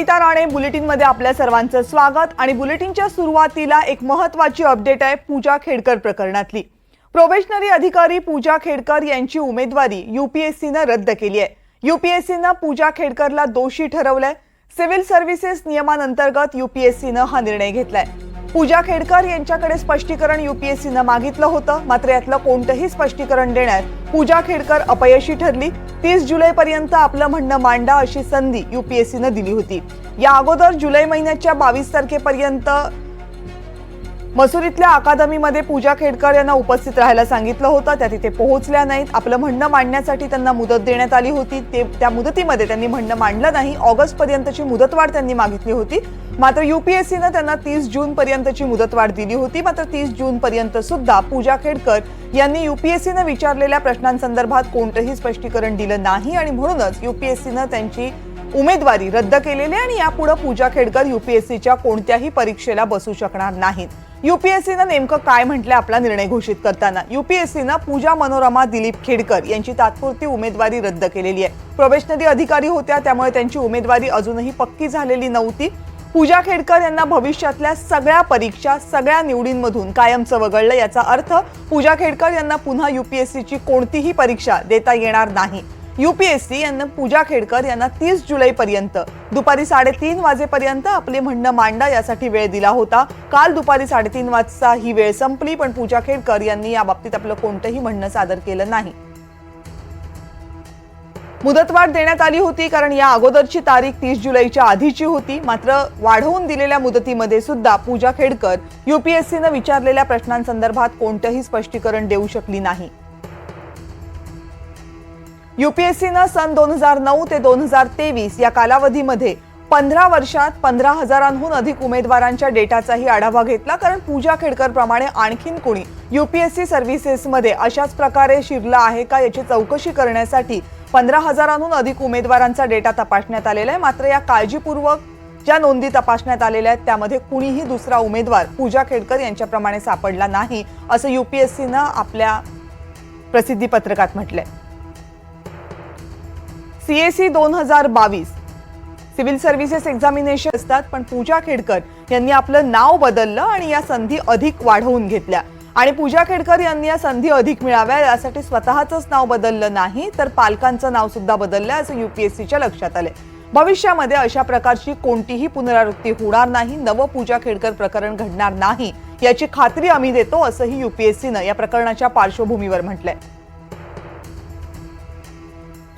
कविता राणे बुलेटिनमध्ये आपल्या सर्वांचं स्वागत आणि बुलेटिनच्या सुरुवातीला एक महत्वाची अपडेट आहे पूजा खेडकर प्रकरणातली. प्रोबेशनरी अधिकारी पूजा खेडकर यांची उमेदवारी युपीएससीनं रद्द केली आहे. युपीएससीनं पूजा खेडकरला दोषी ठरवलंय. सिव्हिल सर्व्हिसेस नियमांतर्गत युपीएससीनं हा निर्णय घेतलाय. पूजा खेडकर यांच्याकडे स्पष्टीकरण युपीएससीनं मागितलं होतं. मात्र यातलं कोणतंही स्पष्टीकरण देण्यात पूजा खेडकर अपयशी ठरली. तीस जुलैपर्यंत आपलं म्हणणं मांडा अशी संधी युपीएससीनं दिली होती. या अगोदर जुलै महिन्याच्या बावीस तारखेपर्यंत मसुरीतल्या अकादमीमध्ये पूजा खेडकर यांना उपस्थित राहायला सांगितलं होतं. त्या तिथे पोहोचल्या नाहीत. आपलं म्हणणं मांडण्यासाठी त्यांना मुदत देण्यात आली होती. ते त्या मुदतीमध्ये त्यांनी म्हणणं मांडलं नाही. ऑगस्ट पर्यंतची मुदतवाढ त्यांनी मागितली होती. मात्र युपीएससीनं त्यांना तीस जून पर्यंतची मुदतवाढ दिली होती. मात्र तीस जून पर्यंत सुद्धा पूजा खेडकर यांनी युपीएससीनं विचारलेल्या प्रश्नांसंदर्भात कोणतंही स्पष्टीकरण दिलं नाही आणि म्हणूनच युपीएससीनं त्यांची उमेदवारी रद्द केलेली आहे आणि यापुढे पूजा खेडकर युपीएससीच्या कोणत्याही परीक्षेला बसू शकणार नाहीत. युपीएससीनं नेमकं काय म्हटलं आपला निर्णय घोषित करताना? युपीएससीनं पूजा मनोरमा दिलीप खेडकर यांची तात्पुरती उमेदवारी रद्द केलेली आहे. प्रोबेशनरी अधिकारी होत्या त्यामुळे त्यांची उमेदवारी अजूनही पक्की झालेली नव्हती. पूजा खेडकर यांना भविष्यातल्या सगळ्या परीक्षा सगळ्या निवडींमधून कायमचं वगळलं याचा अर्थ पूजा खेडकर यांना पुन्हा युपीएससीची कोणतीही परीक्षा देता येणार नाही. युपीएससी यांना पूजा खेडकर यांना तीस जुलैपर्यंत दुपारी साडेतीन वाजेपर्यंत आपले म्हणणं मांडा यासाठी वेळ दिला होता. काल दुपारी साडेतीन वाजता ही वेळ संपली पण पूजा खेडकर यांनी या बाबतीत आपलं कोणतंही म्हणणं सादर केलं नाही. मुदतवाढ देण्यात आली होती कारण या अगोदरची तारीख तीस जुलैच्या आधीची होती. मात्र वाढवून दिलेल्या मुदतीमध्ये सुद्धा पूजा खेडकर युपीएससीनं विचारलेल्या प्रश्नांसंदर्भात कोणतंही स्पष्टीकरण देऊ शकली नाही. युपीएससीनं सन दोन हजार नऊ ते दोन हजार तेवीस या कालावधीमध्ये पंधरा वर्षात पंधरा हजारांहून अधिक उमेदवारांच्या डेटाचाही आढावा घेतला कारण पूजा खेडकर प्रमाणे आणखीन कोणी युपीएससी सर्व्हिसेसमध्ये अशाच प्रकारे शिरला आहे का याची चौकशी करण्यासाठी पंधरा हजारांहून अधिक उमेदवारांचा डेटा तपासण्यात आलेला आहे. मात्र या काळजीपूर्वक ज्या नोंदी तपासण्यात आलेल्या आहेत त्यामध्ये कुणीही दुसरा उमेदवार पूजा खेडकर यांच्याप्रमाणे सापडला नाही असं युपीएससीनं आपल्या प्रसिद्धी पत्रकात म्हटलंय. सीएसी दोन हजार बावीस. सिव्हिल सर्व्हिसेस एक्झामिनेशन असतात पण पूजा खेडकर यांनी आपलं नाव बदललं आणि या संधी अधिक वाढवून घेतल्या. आणि पूजा खेडकर यांनी या संधी अधिक मिळाव्या यासाठी स्वतःच नाव बदललं नाही तर पालकांचं नाव सुद्धा बदललं असं युपीएससीच्या लक्षात आले भविष्यामध्ये अशा प्रकारची कोणतीही पुनरावृत्ती होणार नाही नवं पूजा खेडकर प्रकरण घडणार नाही याची खात्री आम्ही देतो असंही युपीएससीनं या प्रकरणाच्या पार्श्वभूमीवर म्हटलंय.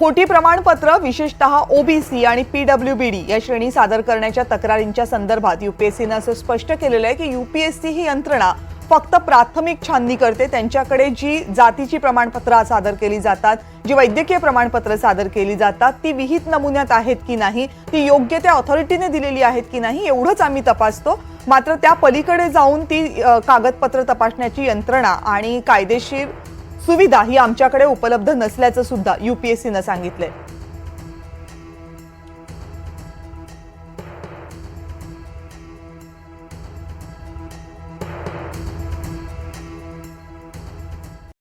खोटी प्रमाणपत्र विशेषतः ओबीसी आणि पीडब्ल्यूबीडी या श्रेणी सादर करण्याच्या तक्रारींच्या संदर्भात युपीएससीनं असं स्पष्ट केलेलं आहे की युपीएससी ही यंत्रणा फक्त प्राथमिक छाननी करते. त्यांच्याकडे जी जातीची प्रमाणपत्र सादर केली जातात जी वैद्यकीय प्रमाणपत्र सादर केली जातात ती विहित नमुन्यात आहेत की नाही ती योग्य त्या ऑथॉरिटीने दिलेली आहेत की नाही एवढंच आम्ही तपासतो. मात्र त्या पलीकडे जाऊन ती कागदपत्र तपासण्याची यंत्रणा आणि कायदेशीर सुविधा ही आमच्याकडे उपलब्ध नसल्याचं सुद्धा युपीएससीनं सांगितलंय.